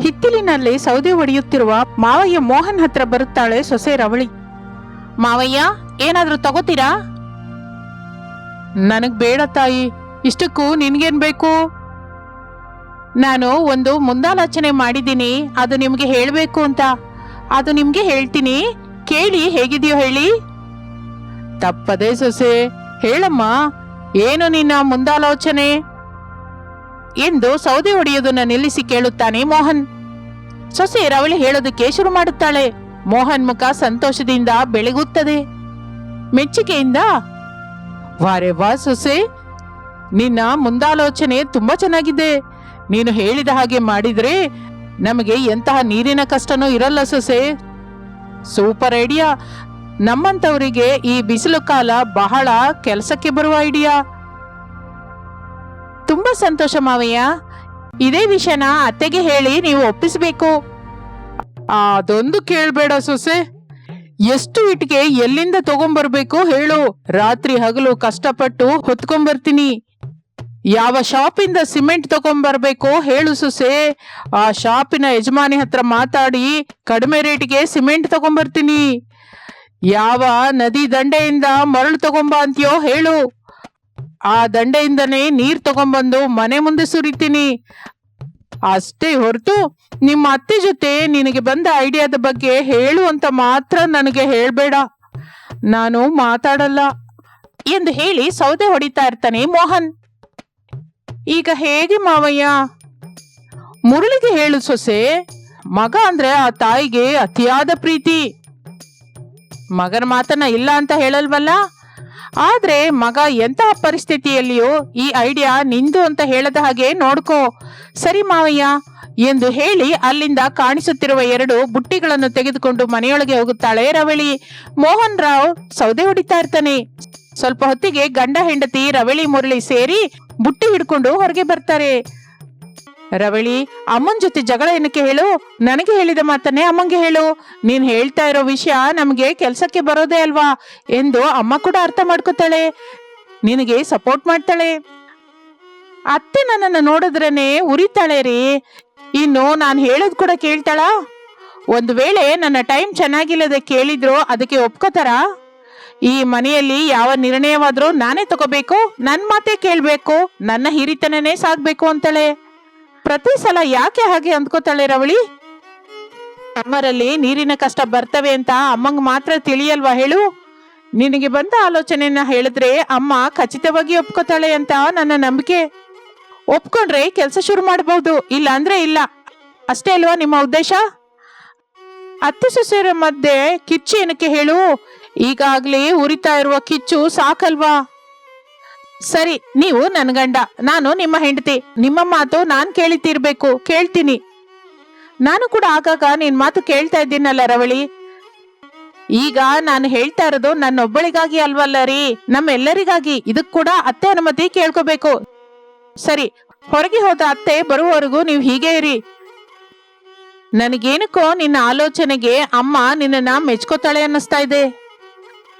ಹಿತ್ತಿಲಿನಲ್ಲಿ ಸೌದೆ ಒಡೆಯುತ್ತಿರುವ ಮಾವಯ್ಯ ಮೋಹನ್ ಹತ್ರ ಬರುತ್ತಾಳೆ ಸೊಸೆ ರವಳಿ. ಮಾವಯ್ಯ ಏನಾದ್ರೂ ತಗೋತೀರಾ? ನನಗ್ ಬೇಡ ತಾಯಿ ಇಷ್ಟಕ್ಕೂ ನಿನ್ಗೇನ್ ಬೇಕು? ನಾನು ಒಂದು ಮುಂದಾಲೋಚನೆ ಮಾಡಿದ್ದೀನಿ ಅದು ನಿಮ್ಗೆ ಹೇಳ್ಬೇಕು ಅಂತ. ಅದು ನಿಮ್ಗೆ ಹೇಳ್ತೀನಿ ಕೇಳಿ ಹೇಗಿದೆಯೋ ಹೇಳಿ. ತಪ್ಪದೆ ಸೊಸೆ ಹೇಳಮ್ಮ ಏನು ನಿನ್ನ ಮುಂದಾಲೋಚನೆ? ಎಂದು ಸೌದೆ ಒಡೆಯುವುದನ್ನು ನಿಲ್ಲಿಸಿ ಕೇಳುತ್ತಾನೆ ಮೋಹನ್. ಸೊಸೆ ರವಳಿ ಹೇಳೋದಕ್ಕೆ ಶುರು ಮಾಡುತ್ತಾಳೆ. ಮೋಹನ್ ಮುಖ ಸಂತೋಷದಿಂದ ಬೆಳಗುತ್ತದೆ. ಮೆಚ್ಚುಗೆಯಿಂದ, ವಾರೆ ವಾ ಸೊಸೆ, ನಿನ್ನ ಮುಂದಾಲೋಚನೆ ತುಂಬಾ ಚೆನ್ನಾಗಿದೆ. ನೀನು ಹೇಳಿದ ಹಾಗೆ ಮಾಡಿದ್ರೆ ನಮಗೆ ಎಂತಹ ನೀರಿನ ಕಷ್ಟನೂ ಇರಲ್ಲ ಸೊಸೆ. Super idea. ನಮ್ಮಂತವರಿಗೆ ಈ ಬಿಸಿಲು ಕಾಲ ಬಹಳ ಕೆಲಸಕ್ಕೆ ಬರುವ ಐಡಿಯಾ. ತುಂಬಾ ಸಂತೋಷ ಮಾವಯ್ಯ. ಇದೇ ವಿಷಯನ ಅತ್ತೆಗೆ ಹೇಳಿ ನೀವು ಒಪ್ಪಿಸಬೇಕು. ಅದೊಂದು ಕೇಳ್ಬೇಡ ಸೊಸೆ. ಎಷ್ಟು ಇಟ್ಗೆ ಎಲ್ಲಿಂದ ತಗೊಂಬರ್ಬೇಕು ಹೇಳು. ರಾತ್ರಿ ಹಗಲು ಕಷ್ಟಪಟ್ಟು ಹೊತ್ಕೊಂಬರ್ತೀನಿ. ಯಾವ ಶಾಪಿಂದ ಸಿಮೆಂಟ್ ತಗೊಂಬರ್ಬೇಕು ಹೇಳು ಸೊಸೆ. ಆ ಶಾಪಿನ ಯಜಮಾನಿ ಹತ್ರ ಮಾತಾಡಿ ಕಡಿಮೆ ರೇಟ್ಗೆ ಸಿಮೆಂಟ್ ತಗೊಂಬರ್ತೀನಿ. ಯಾವ ನದಿ ದಂಡೆಯಿಂದ ಮರಳು ತಗೊಂಬ ಅಂತೀಯೋ ಹೇಳು. ಆ ದಂಡೆಯಿಂದನೇ ನೀರು ತಗೊಂಬಂದು ಮನೆ ಮುಂದೆ ಸುರಿತೀನಿ. ಅಷ್ಟೇ ಹೊರತು ನಿಮ್ಮ ಅತ್ತೆ ಜೊತೆ ನಿನಗೆ ಬಂದ ಐಡಿಯಾದ ಬಗ್ಗೆ ಹೇಳು ಅಂತ ಮಾತ್ರ ನನಗೆ ಹೇಳಬೇಡ. ನಾನು ಮಾತಾಡಲ್ಲ ಎಂದು ಹೇಳಿ ಸೌದೆ ಹೊಡಿತಾ ಇರ್ತಾನೆ ಮೋಹನ್. ಈಗ ಹೇಗೆ ಮಾವಯ್ಯ? ಮುರಳಿಗೆ ಹೇಳು ಸೊಸೆ, ಮಗ ಅಂದ್ರೆ ಆ ತಾಯಿಗೆ ಅತಿಯಾದ ಪ್ರೀತಿ. ಮಗನ ಮಾತನ್ನ ಇಲ್ಲ ಅಂತ ಹೇಳಲ್ವಲ್ಲ? ಆದ್ರೆ ಮಗ ಎಂತಹ ಪರಿಸ್ಥಿತಿಯಲ್ಲಿಯೂ ಈ ಐಡಿಯಾ ನಿಂದು ಅಂತ ಹೇಳದ ಹಾಗೆ ನೋಡ್ಕೋ. ಸರಿ ಮಾವಯ್ಯ, ಎಂದು ಹೇಳಿ ಅಲ್ಲಿಂದ ಕಾಣಿಸುತ್ತಿರುವ ಎರಡು ಬುಟ್ಟಿಗಳನ್ನು ತೆಗೆದುಕೊಂಡು ಮನೆಯೊಳಗೆ ಹೋಗುತ್ತಾಳೆ ರವಳಿ. ಮೋಹನ್ ರಾವ್ ಸೌದೆ ಹೊಡಿತಾ ಇರ್ತಾನೆ. ಸ್ವಲ್ಪ ಹೊತ್ತಿಗೆ ಗಂಡ ಹೆಂಡತಿ ರವಳಿ ಮುರಳಿ ಸೇರಿ ಬುಟ್ಟಿ ಹಿಡ್ಕೊಂಡು ಹೊರಗೆ ಬರ್ತಾರೆ. ರವಳಿ, ಅಮ್ಮನ ಜೊತೆ ಜಗಳ ಏನಕ್ಕೆ ಹೇಳು? ನನಗೆ ಹೇಳಿದ ಮಾತನ್ನೇ ಅಮ್ಮಂಗೆ ಹೇಳು. ನೀನ್ ಹೇಳ್ತಾ ಇರೋ ವಿಷಯ ನಮಗೆ ಕೆಲಸಕ್ಕೆ ಬರೋದೇ ಅಲ್ವಾ? ಎಂದು ಅಮ್ಮ ಕೂಡ ಅರ್ಥ ಮಾಡ್ಕೋತಾಳೆ. ನಿನಗೆ ಸಪೋರ್ಟ್ ಮಾಡ್ತಾಳೆ. ಅತ್ತೆ ನನ್ನನ್ನು ನೋಡಿದ್ರೇನೆ ಉರಿತಾಳೆ ರೀ. ಇನ್ನು ನಾನು ಹೇಳೋದು ಕೂಡ ಕೇಳ್ತಾಳ? ಒಂದು ವೇಳೆ ನನ್ನ ಟೈಮ್ ಚೆನ್ನಾಗಿಲ್ಲದೆ ಕೇಳಿದ್ರು ಅದಕ್ಕೆ ಒಪ್ಕೋತಾರ? ಈ ಮನೆಯಲ್ಲಿ ಯಾವ ನಿರ್ಣಯವಾದರೂ ನಾನೇ ತಗೋಬೇಕು? ನನ್ನ ಮಾತೇ ಕೇಳಬೇಕು. ನನ್ನ ಹಿರಿತನನೇ ಸಾಗ್ಬೇಕು ಅಂತಾಳೆ. ಪ್ರತಿ ಸಲ ಯಾಕೆ ಹಾಗೆ ಅಂದ್ಕೋತಾಳೆ ರವಳಿ? ಅಮ್ಮರಲ್ಲಿ ನೀರಿನ ಕಷ್ಟ ಬರ್ತವೆ ಅಂತ ಅಮ್ಮಂಗ್ ಮಾತ್ರ ತಿಳಿಯಲ್ವಾ ಹೇಳು? ನಿನಗೆ ಬಂದ ಆಲೋಚನೆಯನ್ನ ಹೇಳಿದ್ರೆ ಅಮ್ಮ ಖಚಿತವಾಗಿ ಒಪ್ಕೋತಾಳೆ ಅಂತ ನನ್ನ ನಂಬಿಕೆ. ಒಪ್ಕೊಂಡ್ರೆ ಕೆಲಸ ಶುರು ಮಾಡಬಹುದು ಇಲ್ಲ ಅಂದ್ರೆ ಇಲ್ಲ. ಅಷ್ಟೇ ಅಲ್ವಾ ನಿಮ್ಮ ಉದ್ದೇಶ? ಅತ್ತೆ ಸೊಸೆಯರ ಮಧ್ಯೆ ಕಿಚ್ಚು ಏನಕ್ಕೆ ಹೇಳು? ಈಗಾಗ್ಲೇ ಉರಿತಾ ಇರುವ ಕಿಚ್ಚು ಸಾಕಲ್ವಾ? ಸರಿ, ನೀವು ನನ್ ಗಂಡ. ನಾನು ನಿಮ್ಮ ಹೆಂಡತಿ. ನಿಮ್ಮ ಮಾತು ನಾನ್ ಕೇಳಿತಿರ್ಬೇಕು, ಕೇಳ್ತೀನಿ. ನಾನು ಕೂಡ ಆಗಾಗ ನಿನ್ ಮಾತು ಕೇಳ್ತಾ ಇದ್ದೀನಲ್ಲ ರವಳಿ. ಈಗ ನಾನು ಹೇಳ್ತಾ ಇರೋದು ನನ್ನೊಬ್ಬಳಿಗಾಗಿ ಅಲ್ವಲ್ಲ ರೀ? ನಮ್ಮೆಲ್ಲರಿಗಾಗಿ. ಇದಕ್ ಕೂಡ ಅತ್ತೆ ಅನುಮತಿ ಕೇಳ್ಕೋಬೇಕು. ಸರಿ, ಹೊರಗೆ ಹೋದ ಅತ್ತೆ ಬರುವವರೆಗೂ ನೀವು ಹೀಗೆ ಇರಿ. ನನಗೇನಕ್ಕೋ ನಿನ್ನ ಆಲೋಚನೆಗೆ ಅಮ್ಮ ನಿನ್ನನ್ನ ಮೆಚ್ಕೋತಾಳೆ ಅನ್ನಿಸ್ತಾ ಇದೆ.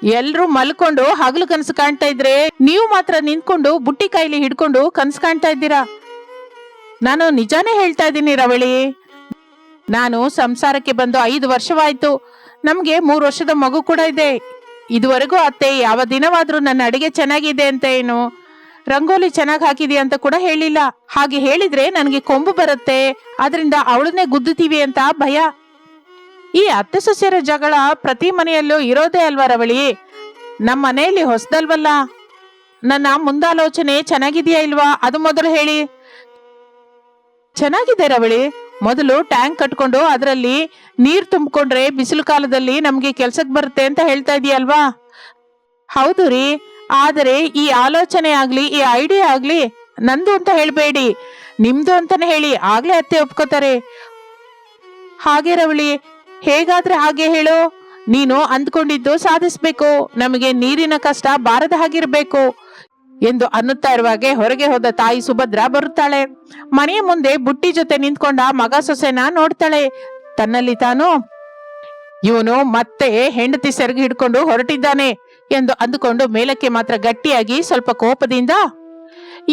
ಎಲ್ರೂ ಮಲ್ಕೊಂಡು ಹಗಲು ಕನಸು ಕಾಣ್ತಾ ಇದ್ರೆ ನೀವು ಮಾತ್ರ ನಿಂತ್ಕೊಂಡು ಬುಟ್ಟಿ ಕೈಲಿ ಹಿಡ್ಕೊಂಡು ಕನಸು ಕಾಣ್ತಾ ಇದ್ದೀರಾ? ನಾನು ನಿಜಾನೇ ಹೇಳ್ತಾ ಇದ್ದೀನಿ ರವಳಿ. ನಾನು ಸಂಸಾರಕ್ಕೆ ಬಂದು ಐದು ವರ್ಷವಾಯ್ತು. ನಮ್ಗೆ ಮೂರು ವರ್ಷದ ಮಗು ಕೂಡ ಇದೆ. ಇದುವರೆಗೂ ಅತ್ತೆ ಯಾವ ದಿನವಾದ್ರೂ ನನ್ನ ಅಡಿಗೆ ಚೆನ್ನಾಗಿದೆ ಅಂತ ಏನು? ರಂಗೋಲಿ ಚೆನ್ನಾಗಿ ಹಾಕಿದೀಯ ಅಂತ ಕೂಡ ಹೇಳಿಲ್ಲ. ಹಾಗೆ ಹೇಳಿದ್ರೆ ನನಗೆ ಕೊಂಬು ಬರುತ್ತೆ. ಅದರಿಂದ ಅವಳನ್ನೇ ಗುದ್ದುತ್ತೀವಿ ಅಂತ ಭಯ. ಈ ಅತ್ತೆ ಸೊಸೆಯರ ಜಗಳ ಪ್ರತಿ ಮನೆಯಲ್ಲೂ ಇರೋದೇ ಅಲ್ವಾ ರವಳಿ? ನಮ್ಮ ಮನೆಯಲ್ಲಿ ಹೊಸದಲ್ವಲ್ಲ? ನನ್ನ ಮುಂದಾಲೋಚನೆ ಚೆನ್ನಾಗಿದೆಯಾ ಇಲ್ವಾ? ಅದು ಮೊದಲು ಹೇಳಿ. ಚೆನ್ನಾಗಿದೆ ರವಳಿ. ಮೊದಲು ಟ್ಯಾಂಕ್ ಕಟ್ಕೊಂಡು ಅದರಲ್ಲಿ ನೀರ್ ತುಂಬಿಕೊಂಡ್ರೆ ಬಿಸಿಲು ಕಾಲದಲ್ಲಿ ನಮ್ಗೆ ಕೆಲ್ಸಕ್ ಬರುತ್ತೆ ಅಂತ ಹೇಳ್ತಾ ಇದೀಯಲ್ವಾ ಹೌದು ರೀ. ಆದರೆ ಈ ಆಲೋಚನೆ ಆಗ್ಲಿ, ಈ ಐಡಿಯಾ ಆಗ್ಲಿ ನಂದು ಅಂತ ಹೇಳ್ಬೇಡಿ. ನಿಮ್ದು ಅಂತಾನೆ ಹೇಳಿ. ಆಗ್ಲೇ ಅತ್ತೆ ಒಪ್ಕೋತಾರೆ. ಹಾಗೆ ರವಳಿ ಹೇಗಾದ್ರೆ ಹಾಗೆ ಹೇಳು. ನೀನು ಅಂದ್ಕೊಂಡಿದ್ದು ಸಾಧಿಸ್ಬೇಕು. ನಮಗೆ ನೀರಿನ ಕಷ್ಟ ಬಾರದ ಹಾಗಿರ್ಬೇಕು ಎಂದು ಅನ್ನುತ್ತಾ ಇರುವಾಗೆ ಹೊರಗೆ ಹೋದ ತಾಯಿ ಸುಭದ್ರ ಬರುತ್ತಾಳೆ. ಮನೆಯ ಮುಂದೆ ಬುಟ್ಟಿ ಜೊತೆ ನಿಂತ್ಕೊಂಡ ಮಗ ಸೊಸೆನ ನೋಡ್ತಾಳೆ. ತನ್ನಲ್ಲಿ ತಾನು, ಇವನು ಮತ್ತೆ ಹೆಂಡತಿ ಸೆರಗಿ ಹಿಡ್ಕೊಂಡು ಹೊರಟಿದ್ದಾನೆ ಎಂದು ಅಂದುಕೊಂಡು ಮೇಲಕ್ಕೆ ಮಾತ್ರ ಗಟ್ಟಿಯಾಗಿ ಸ್ವಲ್ಪ ಕೋಪದಿಂದ,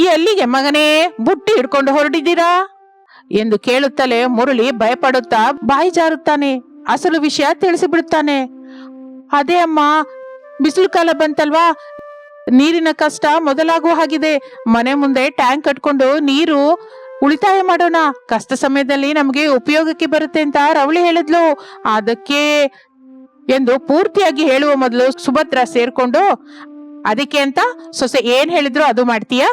ಎಲ್ಲಿಗೆ ಮಗನೇ, ಬುಟ್ಟಿ ಹಿಡ್ಕೊಂಡು ಹೊರಟಿದ್ದೀರಾ? ಎಂದು ಕೇಳುತ್ತಲೇ ಮುರಳಿ ಭಯಪಡುತ್ತಾ ಬಾಯಿ ಜಾರುತ್ತಾನೆ ಅಸಲು ವಿಷಯ ತಿಳಿಸಿಬಿಡುತ್ತಾನೆ. ಅದೇ ಅಮ್ಮ, ಬಿಸಿಲು ಕಾಲ ಬಂತಲ್ವಾ? ನೀರಿನ ಕಷ್ಟ ಮೊದಲಾಗುವ ಹಾಗಿದೆ. ಮನೆ ಮುಂದೆ ಟ್ಯಾಂಕ್ ಕಟ್ಕೊಂಡು ನೀರು ಉಳಿತಾಯ ಮಾಡೋಣ. ಕಷ್ಟ ಸಮಯದಲ್ಲಿ ನಮಗೆ ಉಪಯೋಗಕ್ಕೆ ಬರುತ್ತೆ ಅಂತ ರವಳಿ ಹೇಳಿದ್ಲು. ಅದಕ್ಕೆ ಎಂದು ಪೂರ್ತಿಯಾಗಿ ಹೇಳುವ ಮೊದಲು ಸುಭದ್ರ ಸೇರ್ಕೊಂಡು, ಅದಕ್ಕೆ ಅಂತ ಸೊಸೆ ಏನ್ ಹೇಳಿದ್ರು ಅದು ಮಾಡ್ತೀಯಾ?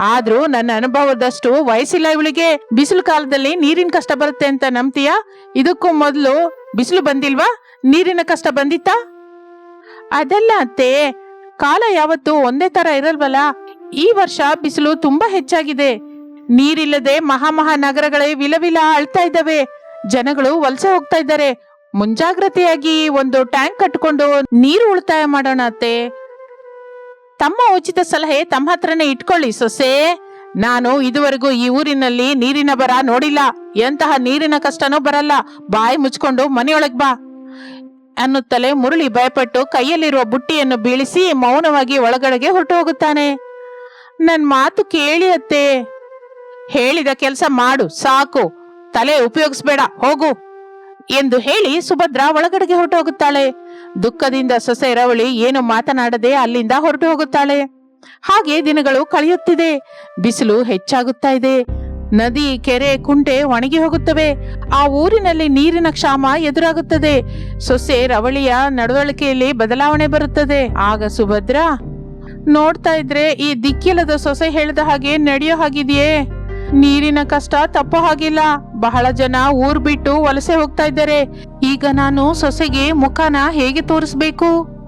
ಆದ್ರೂ ನನ್ನ ಅನುಭವದಷ್ಟು ವಯಸ್ಸಿಲ್ಲ ಇವಳಿಗೆ. ಬಿಸಿಲು ಕಾಲದಲ್ಲಿ ನೀರಿನ ಕಷ್ಟ ಬರುತ್ತೆ ಅಂತ ನಂಬ್ತೀಯಾ? ಇದಕ್ಕೂ ಮೊದಲು ಬಿಸಿಲು ಬಂದಿಲ್ವಾ? ನೀರಿನ ಕಷ್ಟ ಬಂದಿತ್ತಾ? ಅದಲ್ಲ ಅತ್ತೆ, ಕಾಲ ಯಾವತ್ತು ಒಂದೇ ತರ ಇರಲ್ವಲ್ಲ? ಈ ವರ್ಷ ಬಿಸಿಲು ತುಂಬಾ ಹೆಚ್ಚಾಗಿದೆ. ನೀರಿಲ್ಲದೆ ಮಹಾಮಹಾ ನಗರಗಳೇ ವಿಲವಿಲ ಅಳ್ತಾ ಇದ್ದಾವೆ. ಜನಗಳು ವಲಸೆ ಹೋಗ್ತಾ ಇದ್ದಾರೆ. ಮುಂಜಾಗ್ರತೆಯಾಗಿ ಒಂದು ಟ್ಯಾಂಕ್ ಕಟ್ಕೊಂಡು ನೀರು ಉಳಿತಾಯ ಮಾಡೋಣ ಅತ್ತೆ. ತಮ್ಮ ಉಚಿತ ಸಲಹೆ ತಮ್ಮ ಹತ್ರನೇ ಇಟ್ಕೊಳ್ಳಿ ಸೊಸೆ. ನಾನು ಇದುವರೆಗೂ ಈ ಊರಿನಲ್ಲಿ ನೀರಿನ ಬರ ನೋಡಿಲ್ಲ. ಎಂತಹ ನೀರಿನ ಕಷ್ಟನೂ ಬರಲ್ಲ. ಬಾಯಿ ಮುಚ್ಕೊಂಡು ಮನೆಯೊಳಗ್ ಬಾ. ಅನ್ನುತ್ತಲೇ ಮುರುಳಿ ಭಯಪಟ್ಟು ಕೈಯಲ್ಲಿರುವ ಬುಟ್ಟಿಯನ್ನು ಬೀಳಿಸಿ ಮೌನವಾಗಿ ಒಳಗಡೆಗೆ ಹೊರಟು ಹೋಗುತ್ತಾನೆ. ನನ್ ಮಾತು ಕೇಳಿ ಅತ್ತೆ. ಹೇಳಿದ ಕೆಲಸ ಮಾಡು, ಸಾಕು. ತಲೆ ಉಪಯೋಗಿಸ್ಬೇಡ, ಹೋಗು. ಎಂದು ಹೇಳಿ ಸುಭದ್ರ ಒಳಗಡೆಗೆ ಹೊರಟು ಹೋಗುತ್ತಾಳೆ. ದುಃಖದಿಂದ ಸೊಸೆ ರವಳಿ ಏನು ಮಾತನಾಡದೆ ಅಲ್ಲಿಂದ ಹೊರಟು ಹೋಗುತ್ತಾಳೆ. ಹಾಗೆ ದಿನಗಳು ಕಳೆಯುತ್ತಿದೆ. ಬಿಸಿಲು ಹೆಚ್ಚಾಗುತ್ತಾ ಇದೆ. ನದಿ, ಕೆರೆ, ಕುಂಟೆ ಒಣಗಿ ಹೋಗುತ್ತವೆ. ಆ ಊರಿನಲ್ಲಿ ನೀರಿನ ಕ್ಷಾಮ ಎದುರಾಗುತ್ತದೆ. ಸೊಸೆ ರವಳಿಯ ನಡವಳಿಕೆಯಲ್ಲಿ ಬದಲಾವಣೆ ಬರುತ್ತದೆ. ಆಗ ಸುಭದ್ರ, ನೋಡ್ತಾ ಇದ್ರೆ ಈ ದಿಕ್ಕಿಲ್ಲದ ಸೊಸೆ ಹೇಳಿದ ಹಾಗೆ ನಡೆಯೋ ಹಾಗಿದೆಯೇ? ನೀರಿನ ಕಷ್ಟ ತಪ್ಪು ಹಾಗಿಲ್ಲ. ಬಹಳ ಜನ ಊರ್ ಬಿಟ್ಟು ವಲಸೆ ಹೋಗ್ತಾ ಇದ್ದಾರೆ. ಈಗ ನಾನು ಸೊಸೆಗೆ ಮುಖನ ಹೇಗೆ ತೋರಿಸ್ಬೇಕು?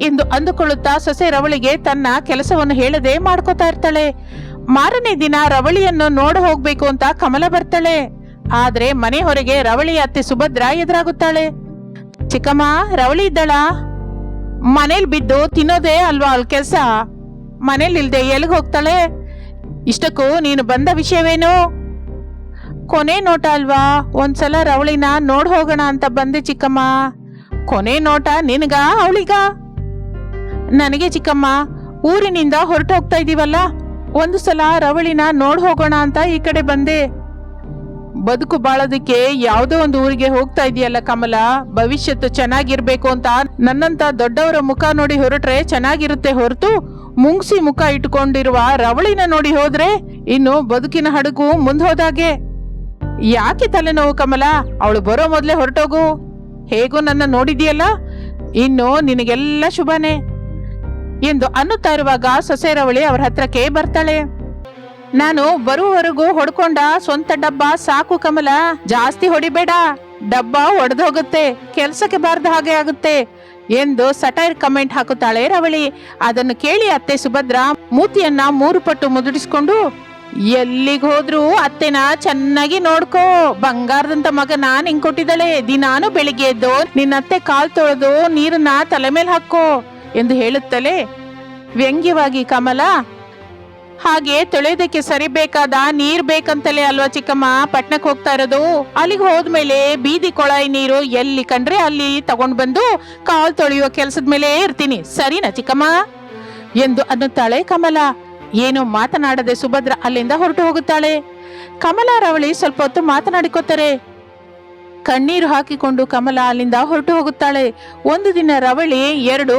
ಎಂದು ಅಂದುಕೊಳ್ಳುತ್ತಾ ಸೊಸೆ ರವಳಿಗೆ ತನ್ನ ಕೆಲಸವನ್ನು ಹೇಳದೆ ಮಾಡ್ಕೋತಾ ಇರ್ತಾಳೆ. ಮಾರನೇ ದಿನ ರವಳಿಯನ್ನು ನೋಡ ಹೋಗ್ಬೇಕು ಅಂತ ಕಮಲ ಬರ್ತಾಳೆ. ಆದ್ರೆ ಮನೆ ಹೊರಗೆ ರವಳಿ ಅತ್ತೆ ಸುಭದ್ರ ಎದುರಾಗುತ್ತಾಳೆ. ಚಿಕ್ಕಮ್ಮ, ರವಳಿ ಇದ್ದಳ? ಮನೇಲಿ ಬಿದ್ದು ತಿನ್ನೋದೇ ಅಲ್ವಾ ಅಲ್ ಕೆಲ್ಸ? ಮನೇಲಿ ಇಲ್ದೆ ಎಲ್ಲಿಗೆ ಹೋಗ್ತಾಳೆ? ಇಷ್ಟಕ್ಕೂ ನೀನು ಬಂದ ವಿಷಯವೇನು? ಕೊನೆ ನೋಟ ಅಲ್ವಾ? ಒಂದ್ಸಲ ರವಳಿನ ನೋಡ್ ಹೋಗೋಣ ಅಂತ ಬಂದೆ ಚಿಕ್ಕಮ್ಮ. ಕೊನೆ ನೋಟ ನಿನಗ ಅವಳಿಗ? ನನಗೆ ಚಿಕ್ಕಮ್ಮ, ಊರಿನಿಂದ ಹೊರಟು ಹೋಗ್ತಾ ಇದೀವಲ್ಲ? ಒಂದು ಸಲ ರವಳಿನ ನೋಡ್ ಹೋಗೋಣ ಅಂತ ಈ ಕಡೆ ಬಂದೆ. ಬದುಕು ಬಾಳೋದಕ್ಕೆ ಯಾವುದೋ ಒಂದು ಊರಿಗೆ ಹೋಗ್ತಾ ಇದೆಯಲ್ಲ ಕಮಲ. ಭವಿಷ್ಯತ್ತು ಚೆನ್ನಾಗಿರ್ಬೇಕು ಅಂತ ನನ್ನಂತ ದೊಡ್ಡವರ ಮುಖ ನೋಡಿ ಹೊರಟ್ರೆ ಚೆನ್ನಾಗಿರುತ್ತೆ ಹೊರತು ಮುಂಗ್ಸಿ ಮುಖ ಇಟ್ಕೊಂಡಿರುವ ರವಳಿನ ನೋಡಿ ಹೋದ್ರೆ ಇನ್ನು ಬದುಕಿನ ಹಡಗು ಮುಂದೋದಾಗೆ ಯಾಕೆ ತಲೆನೋವು ಕಮಲ? ಅವಳು ಬರೋ ಮೊದಲೇ ಹೊರಟೋಗು. ಹೇಗೂ ನನ್ನ ನೋಡಿದೀಯಲ್ಲ? ಇನ್ನು ನಿನಗೆಲ್ಲ ಶುಭನೇ. ಎಂದು ಅನ್ನುತ್ತಾ ಇರುವಾಗ ಸೊಸೆ ರವಳಿ ಅವ್ರ ಹತ್ರಕ್ಕೆ ಬರ್ತಾಳೆ. ನಾನು ಬರುವವರೆಗೂ ಹೊಡ್ಕೊಂಡ ಸ್ವಂತ ಡಬ್ಬ ಸಾಕು ಕಮಲ. ಜಾಸ್ತಿ ಹೊಡಿಬೇಡ. ಡಬ್ಬ ಒಡೆದು ಹೋಗುತ್ತೆ ಕೆಲ್ಸಕ್ಕೆ ಬಾರದ ಹಾಗೆ ಆಗುತ್ತೆ. ಎಂದು ಸಟೈರ್ ಕಮೆಂಟ್ ಹಾಕುತ್ತಾಳೆ. ರವಳಿ ಅದನ್ನು ಕೇಳಿ ಅತ್ತೆ ಸುಭದ್ರ ಮೂತಿಯನ್ನ ಮೂರು ಪಟ್ಟು ಮುದುಡಿಸ್ಕೊಂಡು, ಎಲ್ಲಿಗೆ ಹೋದ್ರು ಅತ್ತೆನ ಚೆನ್ನಾಗಿ ನೋಡ್ಕೋ. ಬಂಗಾರದಂತ ಮಗ ನಾನ್ ಹಿಂಗ್ ಕೊಟ್ಟಿದ್ದಾಳೆ. ದಿನಾನು ಬೆಳಿಗ್ಗೆ ಎದ್ದು ನಿನ್ನ ಅತ್ತೆ ಕಾಲ್ ತೊಳೆದು ನೀರನ್ನ ತಲೆ ಮೇಲೆ ಹಾಕೋ ಎಂದು ಹೇಳುತ್ತಲೇ ವ್ಯಂಗ್ಯವಾಗಿ ಕಮಲ ಹಾಗೆ ತೊಳೆಯೋದಕ್ಕೆ ಸರಿಬೇಕಾದ ನೀರ್ ಬೇಕಂತಲೇ ಅಲ್ವಾ ಚಿಕ್ಕಮ್ಮ? ಪಟ್ನಕ್ ಹೋಗ್ತಾ ಇರೋದು. ಅಲ್ಲಿಗೆ ಹೋದ್ಮೇಲೆ ಬೀದಿ ಕೊಳಾಯಿ ನೀರು ಎಲ್ಲಿ ಕಂಡ್ರೆ ಅಲ್ಲಿ ತಗೊಂಡ್ ಬಂದು ಕಾಲ್ ತೊಳೆಯುವ ಕೆಲಸದ ಮೇಲೆ ಇರ್ತೀನಿ. ಸರಿನಾ ಚಿಕ್ಕಮ್ಮ? ಎಂದು ಅನ್ನುತ್ತಾಳೆ ಕಮಲ. ಏನು ಮಾತನಾಡದೆ ಸುಭದ್ರ ಅಲ್ಲಿಂದ ಹೊರಟು ಹೋಗುತ್ತಾಳೆ. ಕಮಲ ರವಳಿ ಸ್ವಲ್ಪ ಹೊತ್ತು ಮಾತನಾಡಿಕೊತಾರೆ ಕಣ್ಣೀರು ಹಾಕಿಕೊಂಡು ಕಮಲ ಅಲ್ಲಿಂದ ಹೊರಟು ಹೋಗುತ್ತಾಳೆ. ಒಂದು ದಿನ ರವಳಿ ಎರಡು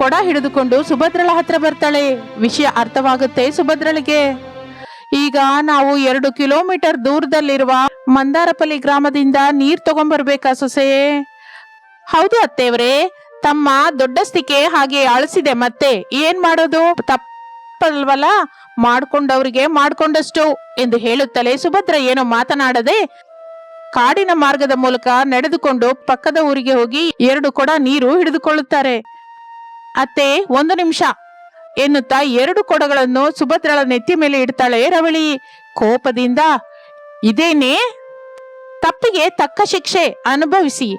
ಕೊಡ ಹಿಡಿದುಕೊಂಡು ಸುಭದ್ರಳ ಹತ್ರ ಬರ್ತಾಳೆ. ವಿಷಯ ಅರ್ಥವಾಗುತ್ತೆ ಸುಭದ್ರಳಿಗೆ. ಈಗ ನಾವು ಎರಡು ಕಿಲೋಮೀಟರ್ ದೂರದಲ್ಲಿರುವ ಮಂದಾರಪಲ್ಲಿ ಗ್ರಾಮದಿಂದ ನೀರ್ ತಗೊಂಡ್ಬರ್ಬೇಕಾ ಸೊಸೆ? ಹೌದು ಅತ್ತೇವ್ರೆ ತಮ್ಮ ದೊಡ್ಡಸ್ತಿಕೆ ಹಾಗೆ ಅಳಿಸಿದೆ ಮತ್ತೆ. ಏನ್ ಮಾಡೋದು? ತಪ್ಪಲ್ವಲ್ಲ? ಮಾಡ್ಕೊಂಡವ್ರಿಗೆ ಮಾಡ್ಕೊಂಡಷ್ಟು ಎಂದು ಹೇಳುತ್ತಲೇ ಸುಭದ್ರ ಏನೋ ಮಾತನಾಡದೆ ಕಾಡಿನ ಮಾರ್ಗದ ಮೂಲಕ ನಡೆದುಕೊಂಡು ಪಕ್ಕದ ಊರಿಗೆ ಹೋಗಿ ಎರಡು ಕೊಡ ನೀರು ಹಿಡಿದುಕೊಳ್ಳುತ್ತಾರೆ. ಅತ್ತೆ, ಒಂದು ನಿಮಿಷ. ಎನ್ನುತ್ತಾ ಎರಡು ಕೊಡಗಳನ್ನು ಸುಭದ್ರಳ ನೆತ್ತಿ ಮೇಲೆ ಇಡ್ತಾಳೆ ರವಳಿ. ಕೋಪದಿಂದ, ಇದೇನೇ? ತಪ್ಪಿಗೆ ತಕ್ಕ ಶಿಕ್ಷೆ ಅನುಭವಿಸಿ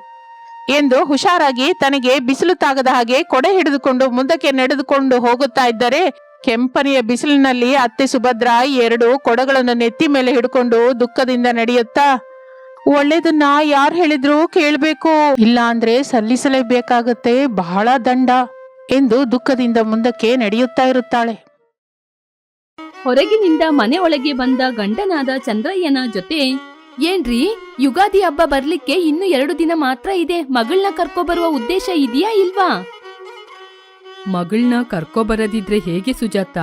ಎಂದು ಹುಷಾರಾಗಿ ತನಗೆ ಬಿಸಿಲು ತಾಗದ ಹಾಗೆ ಕೊಡೆ ಹಿಡಿದುಕೊಂಡು ಮುಂದಕ್ಕೆ ನಡೆದುಕೊಂಡು ಹೋಗುತ್ತಾ ಇದ್ದರೆ ಕೆಂಪನೆಯ ಬಿಸಿಲಿನಲ್ಲಿ ಅತ್ತೆ ಸುಭದ್ರ ಎರಡು ಕೊಡಗಳನ್ನು ನೆತ್ತಿ ಮೇಲೆ ಹಿಡ್ಕೊಂಡು ದುಃಖದಿಂದ ನಡೆಯುತ್ತಾ, ಒಳ್ಳೇದನ್ನ ಯಾರು ಹೇಳಿದ್ರು ಕೇಳಬೇಕು. ಇಲ್ಲ ಅಂದ್ರೆ ಸಲ್ಲಿಸಲೇಬೇಕಾಗತ್ತೆ. ಬಹಳ ದಂಡ. ಎಂದು ದುಃಖದಿಂದ ಮುಂದಕ್ಕೆ ನಡೆಯುತ್ತಾ ಇರುತ್ತಾಳೆ. ಹೊರಗಿನಿಂದ ಮನೆ ಒಳಗೆ ಬಂದ ಗಂಡನಾದ ಚಂದ್ರಯ್ಯನ ಜೊತೆ ಏನ್ರಿ ಯುಗಾದಿ ಹಬ್ಬ ಬರ್ಲಿಕ್ಕೆ ಇನ್ನು ಎರಡು ದಿನ ಮಾತ್ರ ಇದೆ ಮಗಳನ್ನ ಕರ್ಕೊ ಬರುವ ಉದ್ದೇಶ ಇದೆಯಾ ಇಲ್ವಾ? ಮಗಳನ್ನ ಕರ್ಕೊಬರದಿದ್ರೆ ಹೇಗೆ ಸುಜಾತ?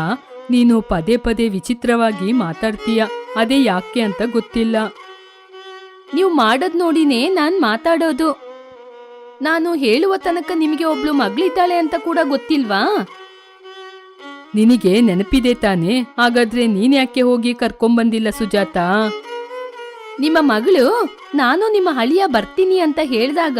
ನೀನು ಪದೇ ಪದೇ ವಿಚಿತ್ರವಾಗಿ ಮಾತಾಡ್ತೀಯ ಅದೇ ಯಾಕೆ ಅಂತ ಗೊತ್ತಿಲ್ಲ. ನೀವು ಮಾಡೋದ್ ನೋಡಿನೇ ನಾನ್ ಮಾತಾಡೋದು. ನಾನು ಹೇಳುವ ತನಕ ನಿಮಗೆ ಒಬ್ಳು ಮಗಳಿದ್ದಾಳೆ ಅಂತ ಕೂಡ ಗೊತ್ತಿಲ್ವಾ? ನಿನಗೆ ನೆನಪಿದೆ ತಾನೆ? ಹಾಗಾದ್ರೆ ನೀನ್ ಯಾಕೆ ಹೋಗಿ ಕರ್ಕೊಂಬಂದಿಲ್ಲ ಸುಜಾತ? ನಿಮ್ಮ ಮಗಳು, ನಾನು ನಿಮ್ಮ ಹಳಿಯ ಬರ್ತೀನಿ ಅಂತ ಹೇಳಿದಾಗ,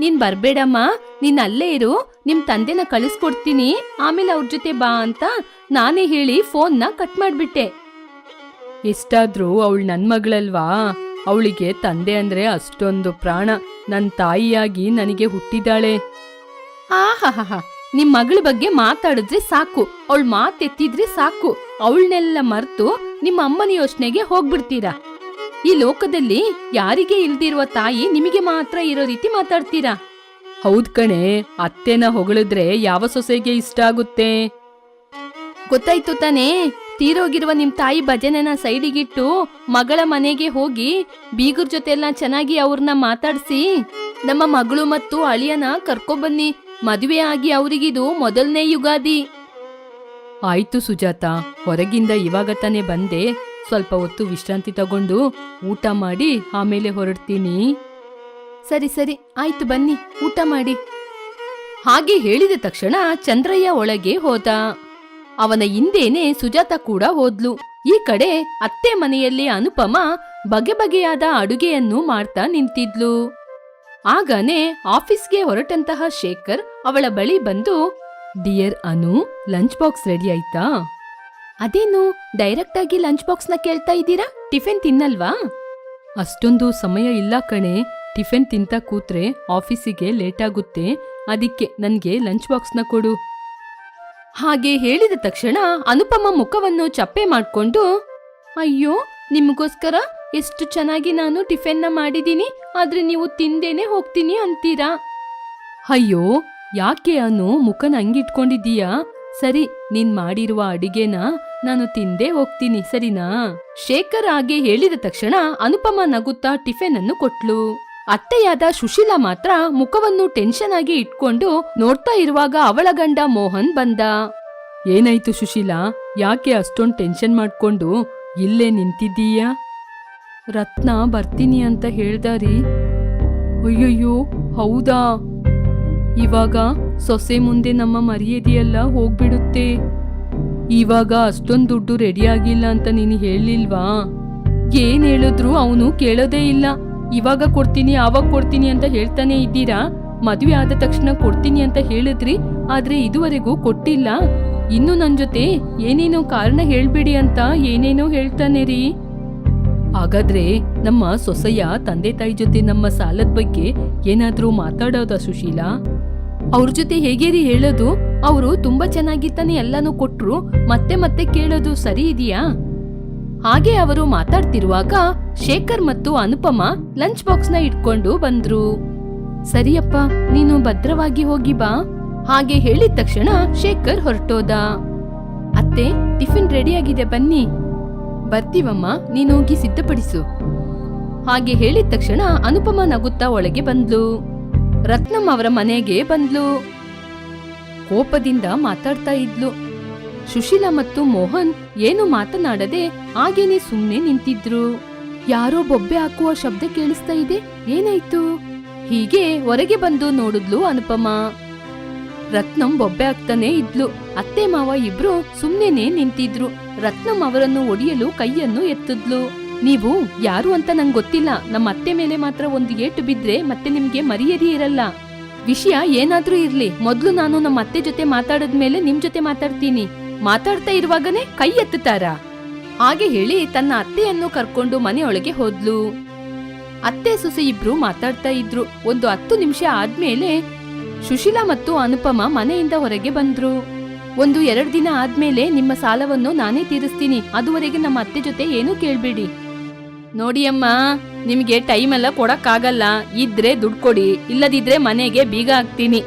ನೀನ್ ಬರ್ಬೇಡಮ್ಮ, ನೀನ್ ಅಲ್ಲೇ ಇರು, ನಿಮ್ ತಂದೆನ ಕಳಿಸ್ಕೊಡ್ತೀನಿ, ಆಮೇಲೆ ಅವ್ರ ಜೊತೆ ಬಾ ಅಂತ ನಾನೇ ಹೇಳಿ ಫೋನ್ನ ಕಟ್ ಮಾಡ್ಬಿಟ್ಟೆ. ಎಷ್ಟಾದ್ರೂ ಅವಳು ನನ್ ಮಗಳಲ್ವಾ? ಅವಳಿಗೆ ತಂದೆ ಅಂದ್ರೆ ಅಷ್ಟೊಂದು ಪ್ರಾಣ. ನನ್ ತಾಯಿಯಾಗಿ ನನಗೆ ಹುಟ್ಟಿದಾಳೆ ಆಹಾಹಾ ನಿಮ್ ಮಗಳ ಬಗ್ಗೆ ಮಾತಾಡಿದ್ರೆ ಸಾಕು. ಅವಳ ಮಾತೆತ್ತಿದ್ರೆ ಸಾಕು. ಅವಳನ್ನೆಲ್ಲ ಮರ್ತು ನಿಮ್ಮ ಅಮ್ಮನ ಯೋಚನೆಗೆ ಹೋಗ್ಬಿಡ್ತೀರಾ? ಈ ಲೋಕದಲ್ಲಿ ಯಾರಿಗೆ ಇಲ್ದಿರುವ ತಾಯಿ ನಿಮಗೆ ಮಾತ್ರ ಇರೋ ರೀತಿ ಮಾತಾಡ್ತೀರಾ? ಹೌದ್ ಕಣೆ, ಅತ್ತೆನ ಹೊಗಳಿದ್ರೆ ಯಾವ ಸೊಸೆಗೆ ಇಷ್ಟ ಆಗುತ್ತೆ? ಗೊತ್ತಾಯ್ತು ತಾನೇ. ತೀರೋಗಿರುವ ನಿಮ್ ತಾಯಿ ಭಜನೆನ ಸೈಡಿಗಿಟ್ಟು ಮಗಳ ಮನೆಗೆ ಹೋಗಿ ಬೀಗರ್ ಜೊತೆ ಎಲ್ಲ ಚೆನ್ನಾಗಿ ಅವ್ರನ್ನ ಮಾತಾಡ್ಸಿ. ನಮ್ಮ ಮಗಳು ಮತ್ತು ಅಳಿಯನ ಕರ್ಕೊಬನ್ನಿ. ಮದುವೆ ಆಗಿ ಅವರಿಗಿದು ಮೊದಲನೇ ಯುಗಾದಿ. ಆಯ್ತು ಸುಜಾತ, ಹೊರಗಿಂದ ಇವಾಗ ತಾನೇ ಬಂದೆ. ಸ್ವಲ್ಪ ಹೊತ್ತು ವಿಶ್ರಾಂತಿ ತಗೊಂಡು ಊಟ ಮಾಡಿ ಆಮೇಲೆ ಹೊರಡ್ತೀನಿ. ಸರಿ ಸರಿ, ಆಯ್ತು ಬನ್ನಿ, ಊಟ ಮಾಡಿ. ಹಾಗೆ ಹೇಳಿದ ತಕ್ಷಣ ಚಂದ್ರಯ್ಯ ಒಳಗೆ ಹೋದ. ಅವನ ಹಿಂದೇನೆ ಸುಜಾತ ಕೂಡ ಹೋದ್ಲು. ಈ ಕಡೆ ಅತ್ತೆ ಮನೆಯಲ್ಲಿ ಅನುಪಮ ಬಗೆ ಬಗೆಯಾದ ಅಡುಗೆಯನ್ನು ಮಾಡ್ತಾ ನಿಂತಿದ್ಲು. ಆಗನೇ ಆಫೀಸ್ಗೆ ಹೊರಟಂತಹ ಶೇಖರ್ ಅವಳ ಬಳಿ ಬಂದು, dear Anu, lunch box ready ಆಯ್ತಾ? ಅದೇನು ಡೈರೆಕ್ಟ್ ಆಗಿ ಲಂಚ್ ಬಾಕ್ಸ್ನ ಕೇಳ್ತಾ ಇದ್ದೀರಾ? ಟಿಫಿನ್ ತಿನ್ನಲ್ವಾ? ಅಷ್ಟೊಂದು ಸಮಯ ಇಲ್ಲ ಕಣೆ. ಟಿಫಿನ್ ತಿಂತ ಕೂತ್ರೆ ಆಫೀಸಿಗೆ ಲೇಟ್ ಆಗುತ್ತೆ ಅದಕ್ಕೆ ನನ್ಗೆ ಲಂಚ್ ಬಾಕ್ಸ್ನ ಕೊಡು. ಹಾಗೆ ಹೇಳಿದ ತಕ್ಷಣ ಅನುಪಮ ಮುಖವನ್ನು ಚಪ್ಪೆ ಮಾಡ್ಕೊಂಡು, ಅಯ್ಯೋ, ನಿಮಗೋಸ್ಕರ ಎಷ್ಟು ಚೆನ್ನಾಗಿ ನಾನು ಟಿಫಿನ್ನ ಮಾಡಿದ್ದೀನಿ, ಆದ್ರೆ ನೀವು ತಿಂದೇನೆ ಹೋಗ್ತೀನಿ ಅಂತೀರಾ? ಅಯ್ಯೋ, ಯಾಕೆ ಅನು ಮುಖನ ಹಂಗಿಟ್ಕೊಂಡಿದ್ದೀಯಾ? ಸರಿ, ನೀನ್ ಮಾಡಿರುವ ಅಡಿಗೆನ ನಾನು ತಿಂದೇ ಹೋಗ್ತೀನಿ, ಸರಿನಾ? ಶೇಖರ್ ಹಾಗೆ ಹೇಳಿದ ತಕ್ಷಣ ಅನುಪಮ ನಗುತ್ತಾ ಟಿಫಿನ್ ಅನ್ನು ಕೊಟ್ಲು. ಅತ್ತೆಯಾದ ಸುಶೀಲಾ ಮಾತ್ರ ಮುಖವನ್ನು ಟೆನ್ಷನ್ ಆಗಿ ಇಟ್ಕೊಂಡು ನೋಡ್ತಾ ಇರುವಾಗ ಅವಳ ಗಂಡ ಮೋಹನ್ ಬಂದ. ಏನಾಯ್ತು ಸುಶೀಲಾ? ಯಾಕೆ ಅಷ್ಟೊಂದು ಟೆನ್ಷನ್ ಮಾಡ್ಕೊಂಡು ಇಲ್ಲೇ ನಿಂತಿದ್ದೀಯಾ? ರತ್ನ, ಬರ್ತೀನಿ ಅಂತ ಹೇಳ್ದಾರಿ. ಅಯ್ಯಯ್ಯೋ, ಹೌದಾ? ಇವಾಗ ಸೊಸೆ ಮುಂದೆ ನಮ್ಮ ಮರ್ಯಾದೆಯೆಲ್ಲ ಹೋಗ್ಬಿಡುತ್ತೆ. ಇವಾಗ ಅಷ್ಟೊಂದು ದುಡ್ಡು ರೆಡಿ ಆಗಿಲ್ಲ ಅಂತ ನೀನು ಹೇಳಿಲ್ವಾ? ಏನ್ ಹೇಳಿದ್ರು ಅವನು ಕೇಳೋದೇ ಇಲ್ಲ. ಇವಾಗ ಕೊಡ್ತೀನಿ, ಆವಾಗ ಕೊಡ್ತೀನಿ ಅಂತ ಹೇಳ್ತಾನೆ ಇದ್ದೀರಾ? ಮದುವೆ ಆದ ತಕ್ಷಣ ಕೊಡ್ತೀನಿ ಅಂತ ಹೇಳಿದ್ರಿ, ಆದ್ರೆ ಇದುವರೆಗೂ ಕೊಟ್ಟಿಲ್ಲ. ಇನ್ನು ನನ್ ಜೊತೆ ಏನೇನೋ ಕಾರಣ ಹೇಳ್ಬೇಡಿ ಅಂತ ಏನೇನೋ ಹೇಳ್ತಾನೆ ರೀ. ಹಾಗಾದ್ರೆ ನಮ್ಮ ಸೊಸೆಯ ತಂದೆ ತಾಯಿ ಜೊತೆ ನಮ್ಮ ಸಾಲದ ಬಗ್ಗೆ ಏನಾದ್ರೂ ಮಾತಾಡೋದ ಸುಶೀಲಾ? ಅವ್ರ ಜೊತೆ ಹೇಗೆ ರೀ ಹೇಳೋದು? ಅವರು ತುಂಬಾ ಚೆನ್ನಾಗಿ ತಾನೆ ಎಲ್ಲಾನು ಕೊಟ್ರು. ಮತ್ತೆ ಮತ್ತೆ ಕೇಳೋದು ಸರಿ ಇದೆಯಾ? ಹಾಗೆ ಅವರು ಮಾತಾಡ್ತಿರುವಾಗ ಶೇಖರ್ ಮತ್ತು ಅನುಪಮ ಲಂಚ್ ಬಾಕ್ಸ್ನ ಇಟ್ಕೊಂಡು ಬಂದ್ರು. ಸರಿಯಪ್ಪ, ನೀನು ಭದ್ರವಾಗಿ ಹೋಗಿ ಬಾ. ಹಾಗೆ ಹೇಳಿದ ತಕ್ಷಣ ಶೇಖರ್ ಹೊರಟೋದ. ಅತ್ತೆ, ಟಿಫಿನ್ ರೆಡಿ ಆಗಿದೆ ಬನ್ನಿ. ಬರ್ತೀವಮ್ಮ, ನೀನು ಹೋಗಿ ಸಿದ್ಧಪಡಿಸು. ಹಾಗೆ ಹೇಳಿದ ತಕ್ಷಣ ಅನುಪಮ ನಗುತ್ತಾ ಒಳಗೆ ಬಂದ್ಲು. ರತ್ನಂ ಅವರ ಮನೆಗೆ ಬಂದ್ಲು. ಕೋಪದಿಂದ ಮಾತಾಡ್ತಾ ಇದ್ಲು. ಸುಶೀಲಾ ಮತ್ತು ಮೋಹನ್ ಏನು ಮಾತನಾಡದೆ ಹಾಗೇನೆ ಸುಮ್ನೆ ನಿಂತಿದ್ರು. ಯಾರೋ ಬೊಬ್ಬೆ ಹಾಕುವ ಶಬ್ದ ಕೇಳಿಸ್ತಾ ಇದೆ. ಏನಾಯ್ತು? ಹೀಗೆ ಹೊರಗೆ ಬಂದು ನೋಡಿದ್ಲು ಅನುಪಮ. ರತ್ನಂ ಬೊಬ್ಬೆ ಹಾಕ್ತಾನೆ ಇದ್ಲು. ಅತ್ತೆ ಮಾವ ಇಬ್ರು ಸುಮ್ನೆನೆ ನಿಂತಿದ್ರು. ರತ್ನಂ ಅವರನ್ನು ಒಡೆಯಲು ಕೈಯನ್ನು ಎತ್ತಿದ್ಲು. ನೀವು ಯಾರು ಅಂತ ನಂಗೆ ಗೊತ್ತಿಲ್ಲ. ನಮ್ಮ ಅತ್ತೆ ಮೇಲೆ ಮಾತ್ರ ಒಂದು ಏಟು ಬಿದ್ರೆ ಮತ್ತೆ ನಿಮ್ಗೆ ಮರ್ಯಾದೆ ಇರಲ್ಲ. ವಿಷಯ ಏನಾದ್ರೂ ಇರ್ಲಿ. ಮೊದ್ಲು ನಾನು ನಮ್ಮ ಅತ್ತೆ ಜೊತೆ ಮಾತಾಡದ್ಮೇಲೆ ನಿಮ್ ಜೊತೆ ಮಾತಾಡ್ತೀನಿ. ಮಾತಾಡ್ತಾ ಇರುವಾಗನೇ ಕೈ ಎತ್ತುತ್ತಾರ? ಹಾಗೆ ಹೇಳಿ ತನ್ನ ಅತ್ತೆಯನ್ನು ಕರ್ಕೊಂಡು ಮನೆಯೊಳಗೆ ಹೋದ್ಲು. ಅತ್ತೆ ಸೊಸೆ ಇಬ್ರು ಮಾತಾಡ್ತಾ ಇದ್ರು. ಒಂದು ಹತ್ತು ನಿಮಿಷ ಆದ್ಮೇಲೆ ಸುಶೀಲಾ ಮತ್ತು ಅನುಪಮ ಮನೆಯಿಂದ ಹೊರಗೆ ಬಂದ್ರು. ಒಂದು ಎರಡು ದಿನ ಆದ್ಮೇಲೆ ನಿಮ್ಮ ಸಾಲವನ್ನು ನಾನೇ ತೀರಿಸ್ತೀನಿ. ಅದುವರೆಗೆ ನಮ್ಮ ಅತ್ತೆ ಜೊತೆ ಏನೂ ಕೇಳ್ಬೇಡಿ. ನೋಡಿ ಅಮ್ಮ, ನಿಮ್ಗೆ ಟೈಮ್ ಎಲ್ಲ ಕೊಡಕ್ಕಾಗಲ್ಲ. ಇದ್ರೆ ದುಡ್ಡು ಕೊಡಿ. ಇಲ್ಲದಿದ್ರೆ ಮನೆಗೆ ಬೀಗ ಹಾಕ್ತೀನಿ.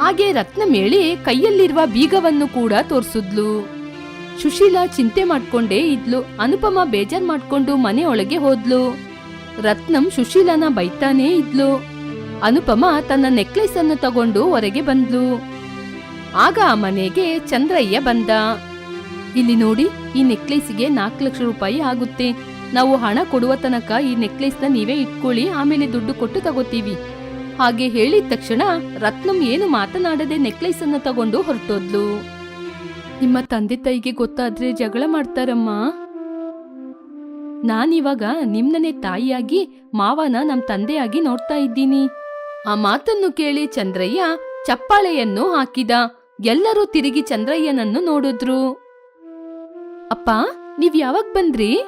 ಹಾಗೆ ರತ್ನ ಮೇಳಿ ಕೈಯಲ್ಲಿರುವ ಬೀಗವನ್ನು ಕೂಡ ತೋರಿಸಿದ್ಲು. ಸುಶೀಲಾ ಚಿಂತೆ ಮಾಡ್ಕೊಂಡೇ ಇದ್ಲು. ಅನುಪಮ ಬೇಜಾರ್ ಮಾಡ್ಕೊಂಡು ಮನೆ ಒಳಗೆ ಹೋದ್ಲು. ರತ್ನಂ ಸುಶೀಲನ ಬೈತಾನೇ ಇದ್ಲು. ಅನುಪಮ ತನ್ನ ನೆಕ್ಲೆಸ್ ಅನ್ನು ತಗೊಂಡು ಹೊರಗೆ ಬಂದ್ಲು. ಆಗ ಆ ಮನೆಗೆ ಚಂದ್ರಯ್ಯ ಬಂದ. ಇಲ್ಲಿ ನೋಡಿ, ಈ ನೆಕ್ಲೆಸ್ಗೆ ನಾಲ್ಕು ಲಕ್ಷ ರೂಪಾಯಿ ಆಗುತ್ತೆ. ನಾವು ಹಣ ಕೊಡುವ ತನಕ ಈ ನೆಕ್ಲೆಸ್ನ ನೀವೇ ಇಟ್ಕೊಳ್ಳಿ, ಆಮೇಲೆ ದುಡ್ಡು ಕೊಟ್ಟು ತಗೋತೀವಿ. ಹಾಗೆ ಹೇಳಿದ ತಕ್ಷಣ ರತ್ನಂ ಏನು ಮಾತನಾಡದೆ ನೆಕ್ಲೆಸ್ ಅನ್ನು ತಗೊಂಡು ಹೊರಟೋದ್ಲು. ನಿಮ್ಮ ತಂದೆ ತಾಯಿಗೆ ಗೊತ್ತಾದ್ರೆ ಜಗಳ ಮಾಡ್ತಾರಮ್ಮ. ನಾನಿವಾಗ ನಿಮ್ಮನೇ ತಾಯಿಯಾಗಿ, ಮಾವನ ನಮ್ ತಂದೆಯಾಗಿ ನೋಡ್ತಾ ಇದ್ದೀನಿ. ಆ ಮಾತನ್ನು ಕೇಳಿ ಚಂದ್ರಯ್ಯ ಚಪ್ಪಾಳೆಯನ್ನು ಹಾಕಿದ. ಎಲ್ಲರೂ ತಿರುಗಿ ಚಂದ್ರಯ್ಯನನ್ನು ನೋಡಿದ್ರು. ಅಪ್ಪ, ನೀವ್ ಯಾವಾಗ ಬಂದ್ರಿ?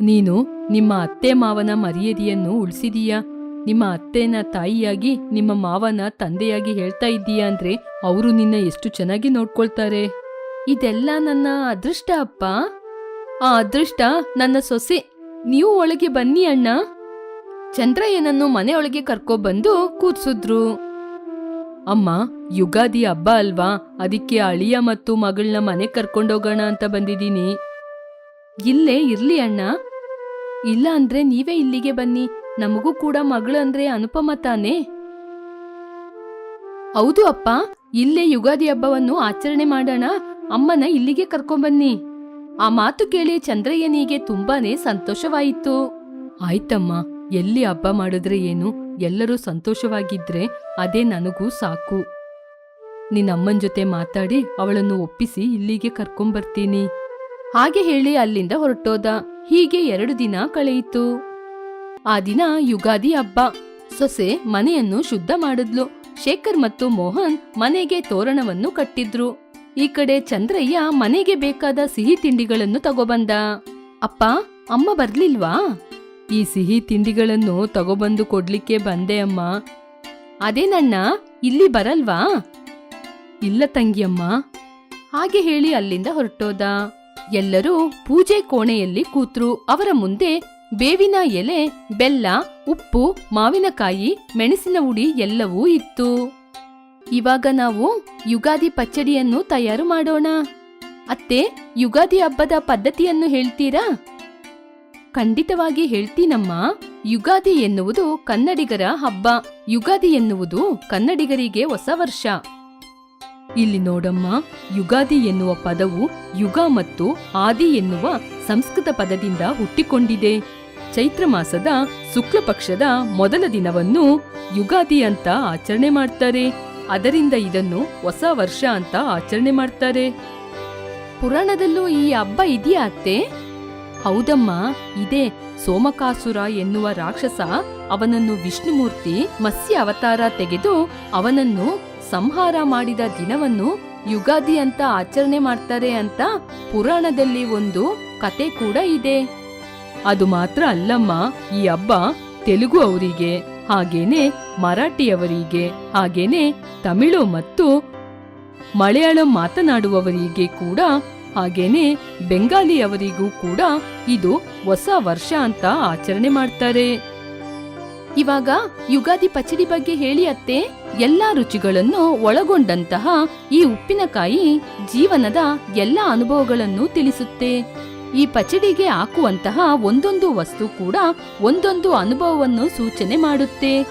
ನೀನು ನಿಮ್ಮ ಅತ್ತೆ ಮಾವನ ಮರ್ಯಾದೆಯನ್ನು ಉಳಿಸಿದೀಯಾ? ನಿಮ್ಮ ಅತ್ತೆನ ತಾಯಿಯಾಗಿ, ನಿಮ್ಮ ಮಾವನ ತಂದೆಯಾಗಿ ಹೇಳ್ತಾ ಇದ್ದೀಯಾ ಅಂದ್ರೆ ಅವರು ನಿನ್ನ ಎಷ್ಟು ಚೆನ್ನಾಗಿ ನೋಡ್ಕೊಳ್ತಾರೆ? ಇದೆಲ್ಲ ನನ್ನ ಅದೃಷ್ಟ ಅಪ್ಪ. ಆ ಅದೃಷ್ಟ ನನ್ನ ಸೊಸೆ. ನೀವು ಒಳಗೆ ಬನ್ನಿ ಅಣ್ಣ. ಚಂದ್ರಯ್ಯನನ್ನು ಮನೆಯೊಳಗೆ ಕರ್ಕೊಬಂದು ಕೂರ್ಸಿದ್ರು ಅಮ್ಮ, ಯುಗಾದಿ ಹಬ್ಬ ಅಲ್ವಾ? ಅದಕ್ಕೆ ಅಳಿಯ ಮತ್ತು ಮಗಳನ್ನ ಮನೆ ಕರ್ಕೊಂಡೋಗೋಣ ಅಂತ ಬಂದಿದ್ದೀನಿ. ಇಲ್ಲೇ ಇರ್ಲಿ ಅಣ್ಣ. ಇಲ್ಲ ಅಂದ್ರೆ ನೀವೇ ಇಲ್ಲಿಗೆ ಬನ್ನಿ. ನಮಗೂ ಕೂಡ ಮಗಳು ಅಂದ್ರೆ ಅನುಪಮ ತಾನೇ? ಹೌದು ಅಪ್ಪ, ಇಲ್ಲೇ ಯುಗಾದಿ ಹಬ್ಬವನ್ನು ಆಚರಣೆ ಮಾಡೋಣ, ಅಮ್ಮನ ಇಲ್ಲಿಗೆ ಕರ್ಕೊಂಬನ್ನಿ. ಆ ಮಾತು ಕೇಳಿ ಚಂದ್ರಯ್ಯನಿಗೆ ತುಂಬಾನೇ ಸಂತೋಷವಾಯಿತು. ಆಯ್ತಮ್ಮ, ಎಲ್ಲಿ ಹಬ್ಬ ಮಾಡಿದ್ರೆ ಏನು, ಎಲ್ಲರೂ ಸಂತೋಷವಾಗಿದ್ರೆ ಅದೇ ನನಗೂ ಸಾಕು. ನಿನ್ನಮ್ಮನ ಜೊತೆ ಮಾತಾಡಿ ಅವಳನ್ನು ಒಪ್ಪಿಸಿ ಇಲ್ಲಿಗೆ ಕರ್ಕೊಂಬರ್ತೀನಿ. ಹಾಗೆ ಹೇಳಿ ಅಲ್ಲಿಂದ ಹೊರಟೋದ. ಹೀಗೆ ಎರಡು ದಿನ ಕಳೆಯಿತು. ಆ ದಿನ ಯುಗಾದಿ ಹಬ್ಬ. ಸೊಸೆ ಮನೆಯನ್ನು ಶುದ್ಧ ಮಾಡಿದ್ಲು. ಶೇಖರ್ ಮತ್ತು ಮೋಹನ್ ಮನೆಗೆ ತೋರಣವನ್ನು ಕಟ್ಟಿದ್ರು. ಈ ಕಡೆ ಚಂದ್ರಯ್ಯ ಮನೆಗೆ ಬೇಕಾದ ಸಿಹಿ ತಿಂಡಿಗಳನ್ನು ತಗೊಬಂದ. ಅಪ್ಪ, ಅಮ್ಮ ಬರ್ಲಿಲ್ವಾ? ಈ ಸಿಹಿ ತಿಂಡಿಗಳನ್ನು ತಗೊಬಂದು ಕೊಡ್ಲಿಕ್ಕೆ ಬಂದೆ ಅಮ್ಮ. ಅದೇನಣ್ಣ ಇಲ್ಲಿ ಬರಲ್ವಾ? ಇಲ್ಲ ತಂಗಿಯಮ್ಮ ಹಾಗೆ ಹೇಳಿ ಅಲ್ಲಿಂದ ಹೊರಟೋದ. ಎಲ್ಲರೂ ಪೂಜೆ ಕೋಣೆಯಲ್ಲಿ ಕೂತ್ರು. ಅವರ ಮುಂದೆ ಬೇವಿನ ಎಲೆ, ಬೆಲ್ಲ, ಉಪ್ಪು, ಮಾವಿನಕಾಯಿ, ಮೆಣಸಿನ ಉಡಿ ಎಲ್ಲವೂ ಇತ್ತು. ಇವಾಗ ನಾವು ಯುಗಾದಿ ಪಚ್ಚಡಿಯನ್ನು ತಯಾರು ಮಾಡೋಣ. ಅತ್ತೆ, ಯುಗಾದಿ ಹಬ್ಬದ ಪದ್ಧತಿಯನ್ನು ಹೇಳ್ತೀರಾ? ಖಂಡಿತವಾಗಿ ಹೇಳ್ತೀನಮ್ಮ. ಯುಗಾದಿ ಎನ್ನುವುದು ಕನ್ನಡಿಗರ ಹಬ್ಬ. ಯುಗಾದಿ ಎನ್ನುವುದು ಕನ್ನಡಿಗರಿಗೆ ಹೊಸ ವರ್ಷ. ಇಲ್ಲಿ ನೋಡಮ್ಮ, ಯುಗಾದಿ ಎನ್ನುವ ಪದವು ಯುಗ ಮತ್ತು ಆದಿ ಎನ್ನುವ ಸಂಸ್ಕೃತ ಪದದಿಂದ ಹುಟ್ಟಿಕೊಂಡಿದೆ. ಚೈತ್ರ ಮಾಸದ ಶುಕ್ಲ ಪಕ್ಷದ ಮೊದಲ ದಿನವನ್ನು ಯುಗಾದಿ ಅಂತ ಆಚರಣೆ ಮಾಡ್ತಾರೆ. ಅದರಿಂದ ಇದನ್ನು ಹೊಸ ವರ್ಷ ಅಂತ ಆಚರಣೆ ಮಾಡ್ತಾರೆ. ಪುರಾಣದಲ್ಲೂ ಈ ಹಬ್ಬ ಇದೆಯಾ ಅತ್ತೆ? ಹೌದಮ್ಮ, ಇದೆ. ಸೋಮಕಾಸುರ ಎನ್ನುವ ರಾಕ್ಷಸ ಅವನನ್ನು ವಿಷ್ಣುಮೂರ್ತಿ ಮತ್ಸ್ಯ ಅವತಾರ ತೆಗೆದು ಅವನನ್ನು ಸಂಹಾರ ಮಾಡಿದ ದಿನವನ್ನು ಯುಗಾದಿ ಅಂತ ಆಚರಣೆ ಮಾಡ್ತಾರೆ ಅಂತ ಪುರಾಣದಲ್ಲಿ ಒಂದು ಕತೆ ಕೂಡ ಇದೆ. ಅದು ಮಾತ್ರ ಅಲ್ಲಮ್ಮ, ಈ ಹಬ್ಬ ತೆಲುಗು ಅವರಿಗೆ, ಹಾಗೇನೆ ಮರಾಠಿಯವರಿಗೆ, ಹಾಗೇನೆ ತಮಿಳು ಮತ್ತು ಮಲಯಾಳಂ ಮಾತನಾಡುವವರಿಗೆ ಕೂಡ, ಹಾಗೇನೆ ಬೆಂಗಾಲಿಯವರಿಗೂ ಕೂಡ ಇದು ಹೊಸ ವರ್ಷ ಅಂತ ಆಚರಣೆ ಮಾಡ್ತಾರೆ. ಇವಾಗ ಯುಗಾದಿ ಪಚಡಿ ಬಗ್ಗೆ ಹೇಳಿ ಅತ್ತೆ. ಎಲ್ಲಾ ರುಚಿಗಳನ್ನು ಒಳಗೊಂಡಂತಹ ಈ ಉಪ್ಪಿನಕಾಯಿ ಜೀವನದ ಎಲ್ಲಾ ಅನುಭವಗಳನ್ನು ತಿಳಿಸುತ್ತೆ. ಈ ಪಚಡಿಗೆ ಹಾಕುವಂತಹ ಒಂದೊಂದು ವಸ್ತು ಕೂಡ ಒಂದೊಂದು ಅನುಭವವನ್ನು ಸೂಚನೆ ಮಾಡುತ್ತೆ.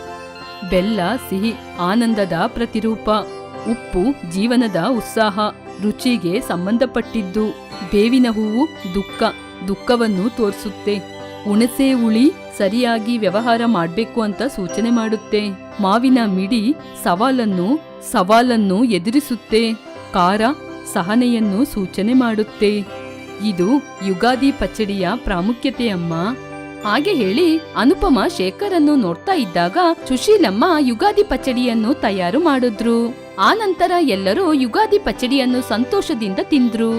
ಬೆಲ್ಲ, ಸಿಹಿ, ಆನಂದದ ಪ್ರತಿರೂಪ, ಉಪ್ಪು, ಜೀವನದ ಉತ್ಸಾಹ, ರುಚಿಗೆ ಸಂಬಂಧಪಟ್ಟಿದ್ದು, ಬೇವಿನ ಹೂವು ದುಃಖ, ದುಃಖವನ್ನು ತೋರಿಸುತ್ತೆ. ಹುಣಸೆ ಹುಳಿ ಸರಿಯಾಗಿ ವ್ಯವಹಾರ ಮಾಡಬೇಕು ಅಂತ ಸೂಚನೆ ಮಾಡುತ್ತೆ. ಮಾವಿನ ಮಿಡಿ ಸವಾಲನ್ನು ಸವಾಲನ್ನು ಎದುರಿಸುತ್ತೆ. ಖಾರ ಸಹನೆಯನ್ನು ಸೂಚನೆ ಮಾಡುತ್ತೆ. ಇದು ಯುಗಾದಿ ಪಚ್ಚಡಿಯ ಪ್ರಾಮುಖ್ಯತೆ ಅಮ್ಮ. ಹಾಗೆ ಹೇಳಿ ಅನುಪಮ ಶೇಖರನ್ನು ನೋಡ್ತಾ ಇದ್ದಾಗ ಸುಶೀಲಮ್ಮ ಯುಗಾದಿ ಪಚ್ಚಡಿಯನ್ನು ತಯಾರು ಮಾಡಿದ್ರು. ಆ ನಂತರ ಎಲ್ಲರೂ ಯುಗಾದಿ ಪಚ್ಚಡಿಯನ್ನು ಸಂತೋಷದಿಂದ ತಿಂದ್ರು.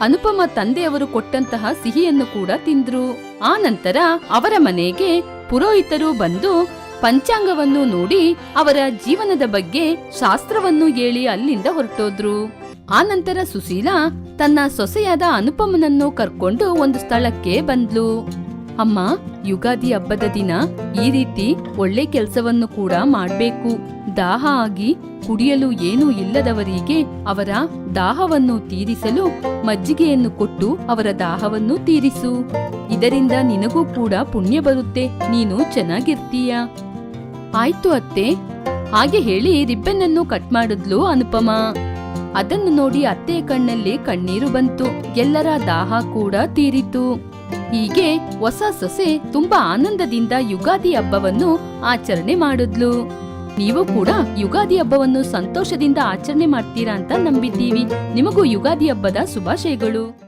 ಅನುಪಮ ತಂದೆಯವರು ಕೊಟ್ಟಂತಹ ಸಿಹಿಯನ್ನು ಕೂಡ ತಿಂದ್ರು. ಆ ನಂತರ ಅವರ ಮನೆಗೆ ಪುರೋಹಿತರು ಬಂದು ಪಂಚಾಂಗವನ್ನು ನೋಡಿ ಅವರ ಜೀವನದ ಬಗ್ಗೆ ಶಾಸ್ತ್ರವನ್ನು ಹೇಳಿ ಅಲ್ಲಿಂದ ಹೊರಟೋದ್ರು. ಆ ನಂತರ ಸುಶೀಲಾ ತನ್ನ ಸೊಸೆಯಾದ ಅನುಪಮನನ್ನು ಕರ್ಕೊಂಡು ಒಂದು ಸ್ಥಳಕ್ಕೆ ಬಂದ್ಲು. ಅಮ್ಮ, ಯುಗಾದಿ ಹಬ್ಬದ ದಿನ ಈ ರೀತಿ ಒಳ್ಳೆ ಕೆಲಸವನ್ನು ಕೂಡ ಮಾಡ್ಬೇಕು. ದಾಹ ಆಗಿ ಕುಡಿಯಲು ಏನೂ ಇಲ್ಲದವರಿಗೆ ಅವರ ದಾಹವನ್ನು ತೀರಿಸಲು ಮಜ್ಜಿಗೆಯನ್ನು ಕೊಟ್ಟು ಅವರ ದಾಹವನ್ನು ತೀರಿಸು. ಇದರಿಂದ ನಿನಗೂ ಕೂಡ ಪುಣ್ಯ ಬರುತ್ತೆ, ನೀನು ಚೆನ್ನಾಗಿರ್ತೀಯ. ಆಯ್ತು ಅತ್ತೆ. ಹಾಗೆ ಹೇಳಿ ರಿಬ್ಬನ್ ಅನ್ನು ಕಟ್ ಮಾಡಿದ್ಲು ಅನುಪಮ. ಅದನ್ನು ನೋಡಿ ಅತ್ತೆ ಕಣ್ಣಲ್ಲಿ ಕಣ್ಣೀರು ಬಂತು. ಎಲ್ಲರ ದಾಹ ಕೂಡ ತೀರಿತು. ಹೀಗೆ ಹೊಸ ಸೊಸೆ ತುಂಬಾ ಆನಂದದಿಂದ ಯುಗಾದಿ ಹಬ್ಬವನ್ನು ಆಚರಣೆ ಮಾಡಿದ್ಲು. ನೀವು ಕೂಡ ಯುಗಾದಿ ಹಬ್ಬವನ್ನು ಸಂತೋಷದಿಂದ ಆಚರಣೆ ಮಾಡ್ತೀರಾ ಅಂತ ನಂಬಿದ್ದೀವಿ. ನಿಮಗೂ ಯುಗಾದಿ ಹಬ್ಬದ ಶುಭಾಶಯಗಳು.